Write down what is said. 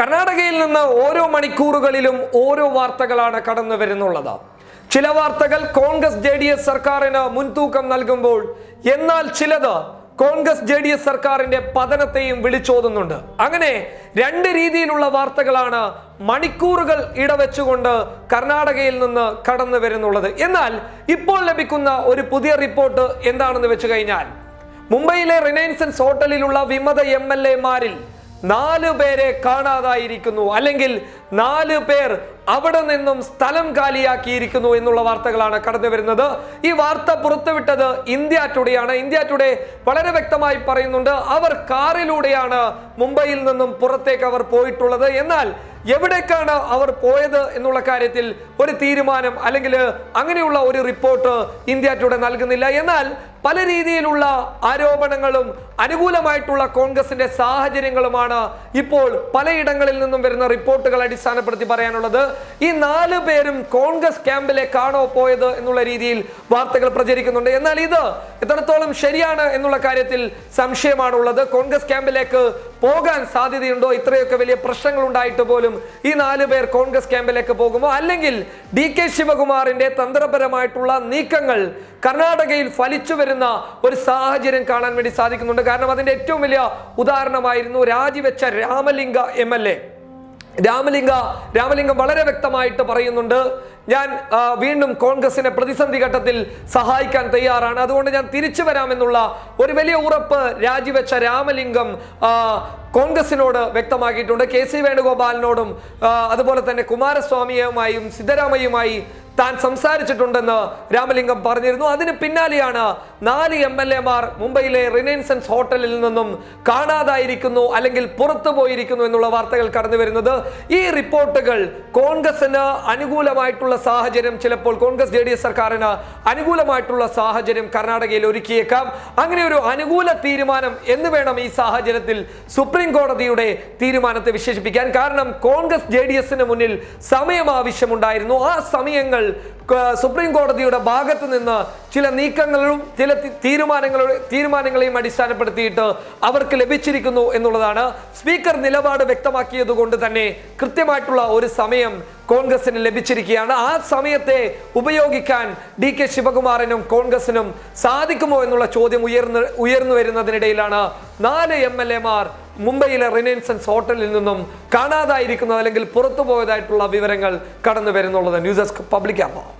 കർണാടകയിൽ നിന്ന് ഓരോ മണിക്കൂറുകളിലും ഓരോ വാർത്തകളാണ് കടന്നു വരുന്നുള്ളത്. ചില വാർത്തകൾ കോൺഗ്രസ് ജെ ഡി എസ് സർക്കാരിന് മുൻതൂക്കം നൽകുമ്പോൾ എന്നാൽ ചിലത് കോൺഗ്രസ് ജെ ഡി എസ് സർക്കാരിന്റെ പതനത്തെയും വിളിച്ചോതുന്നുണ്ട്. അങ്ങനെ രണ്ട് രീതിയിലുള്ള വാർത്തകളാണ് മണിക്കൂറുകൾ ഇടവെച്ചുകൊണ്ട് കർണാടകയിൽ നിന്ന് കടന്നു വരുന്നുള്ളത്. എന്നാൽ ഇപ്പോൾ ലഭിക്കുന്ന ഒരു പുതിയ റിപ്പോർട്ട് എന്താണെന്ന് വെച്ച് കഴിഞ്ഞാൽ മുംബൈയിലെ റിനൈൻസൻസ് ഹോട്ടലിലുള്ള വിമത എം എൽ എമാരിൽ നാല് പേരെ കാണാതായിരിക്കുന്നു. അല്ലെങ്കിൽ നാല് പേർ അവിടെ നിന്നും സ്ഥലം കാലിയാക്കിയിരിക്കുന്നു എന്നുള്ള വാർത്തകളാണ് കടന്നു വരുന്നത്. ഈ വാർത്ത പുറത്തുവിട്ടത് ഇന്ത്യ ടുഡേയാണ് ഇന്ത്യ ടുഡേ വളരെ വ്യക്തമായി പറയുന്നുണ്ട്. അവർ കാറിലൂടെയാണ് മുംബൈയിൽ നിന്നും പുറത്തേക്ക് അവർ പോയിട്ടുള്ളത്. എന്നാൽ എവിടേക്കാണ് അവർ പോയത് എന്നുള്ള കാര്യത്തിൽ ഒരു തീരുമാനം അല്ലെങ്കിൽ അങ്ങനെയുള്ള ഒരു റിപ്പോർട്ട് ഇന്ത്യ ടുഡേ നൽകുന്നില്ല. എന്നാൽ പല രീതിയിലുള്ള ആരോപണങ്ങളും അനുകൂലമായിട്ടുള്ള കോൺഗ്രസിന്റെ സാഹചര്യങ്ങളുമാണ് ഇപ്പോൾ പലയിടങ്ങളിൽ നിന്നും വരുന്ന റിപ്പോർട്ടുകൾ അടിസ്ഥാനപ്പെടുത്തി പറയാനുള്ളത്. ഈ നാല് പേരും കോൺഗ്രസ് ക്യാമ്പിലേക്കാണോ പോയത് എന്നുള്ള രീതിയിൽ വാർത്തകൾ പ്രചരിക്കുന്നുണ്ട്. എന്നാൽ ഇത് എത്രത്തോളം ശരിയാണ് എന്നുള്ള കാര്യത്തിൽ സംശയമാണുള്ളത്. കോൺഗ്രസ് ക്യാമ്പിലേക്ക് പോകാൻ സാധ്യതയുണ്ടോ? ഇത്രയൊക്കെ വലിയ പ്രശ്നങ്ങൾ ഉണ്ടായിട്ട് പോലും ഈ നാല് പേർ കോൺഗ്രസ് ക്യാമ്പിലേക്ക് പോകുമോ? അല്ലെങ്കിൽ ഡി കെ ശിവകുമാറിന്റെ തന്ത്രപരമായിട്ടുള്ള നീക്കങ്ങൾ കർണാടകയിൽ ഫലിച്ചു വരുന്ന ഒരു സാഹചര്യം കാണാൻ വേണ്ടി സാധിക്കുന്നുണ്ട്. കാരണം അതിന്റെ ഏറ്റവും വലിയ ഉദാഹരണമായിരുന്നു രാജിവെച്ച Ramalinga M L A. Ramalinga Ramalingam വളരെ വ്യക്തമായിട്ട് പറയുന്നുണ്ട് ഞാൻ വീണ്ടും കോൺഗ്രസിനെ പ്രതിസന്ധി ഘട്ടത്തിൽ സഹായിക്കാൻ തയ്യാറാണ്. അതുകൊണ്ട് ഞാൻ തിരിച്ചു വരാമെന്നുള്ള ഒരു വലിയ ഉറപ്പ് രാജിവെച്ച രാമലിംഗം കോൺഗ്രസിനോട് വ്യക്തമാക്കിയിട്ടുണ്ട്. കെ സി വേണുഗോപാലിനോടും അതുപോലെ തന്നെ കുമാരസ്വാമിയുമായും സിദ്ധരാമയ്യുമായി താൻ സംസാരിച്ചിട്ടുണ്ടെന്ന് രാമലിംഗം പറഞ്ഞിരുന്നു. അതിന് പിന്നാലെയാണ് നാല് എം എൽ എമാർ മുംബൈയിലെ റിനൈൻസൻസ് ഹോട്ടലിൽ നിന്നും കാണാതായിരിക്കുന്നു അല്ലെങ്കിൽ പുറത്തു പോയിരിക്കുന്നു എന്നുള്ള വാർത്തകൾ കടന്നു വരുന്നത്. ഈ റിപ്പോർട്ടുകൾ കോൺഗ്രസിന് അനുകൂലമായിട്ടുള്ള സാഹചര്യം ചിലപ്പോൾ കോൺഗ്രസ് ജെ സർക്കാരിന് അനുകൂലമായിട്ടുള്ള സാഹചര്യം കർണാടകയിൽ ഒരുക്കിയേക്കാം. അങ്ങനെ ഒരു അനുകൂല തീരുമാനം എന്ന് വേണം ഈ സാഹചര്യത്തിൽ സുപ്രീം കോടതിയുടെ തീരുമാനത്തെ വിശേഷിപ്പിക്കാൻ. കാരണം കോൺഗ്രസ് ജെ ഡി എസിന് മുന്നിൽ സമയം ആവശ്യമുണ്ടായിരുന്നു. ആ സമയങ്ങൾ സുപ്രീം കോടതിയുടെ ഭാഗത്ത് നിന്ന് ചില നീക്കങ്ങളും ചില തീരുമാനങ്ങളുടെ തീരുമാനങ്ങളെയും അടിസ്ഥാനപ്പെടുത്തിയിട്ട് അവർക്ക് ലഭിച്ചിരിക്കുന്നു എന്നുള്ളതാണ്. സ്പീക്കർ നിലപാട് വ്യക്തമാക്കിയത് കൊണ്ട് തന്നെ കൃത്യമായിട്ടുള്ള ഒരു സമയം കോൺഗ്രസിന് ലഭിച്ചിരിക്കുകയാണ്. ആ സമയത്തെ ഉപയോഗിക്കാൻ ഡി കെ ശിവകുമാറിനും കോൺഗ്രസിനും സാധിക്കുമോ എന്നുള്ള ചോദ്യം ഉയർന്നു ഉയർന്നു വരുന്നതിനിടയിലാണ് നാല് എം എൽ എമാർ മുംബൈയിലെ റിനൈൻസൻസ് ഹോട്ടലിൽ നിന്നും കാണാതായിരിക്കുന്നത് അല്ലെങ്കിൽ പുറത്തു പോയതായിട്ടുള്ള വിവരങ്ങൾ കടന്നു വരുന്നുള്ളത് ന്യൂസ് ഡെസ്ക് പബ്ലിക് ആപ്പ്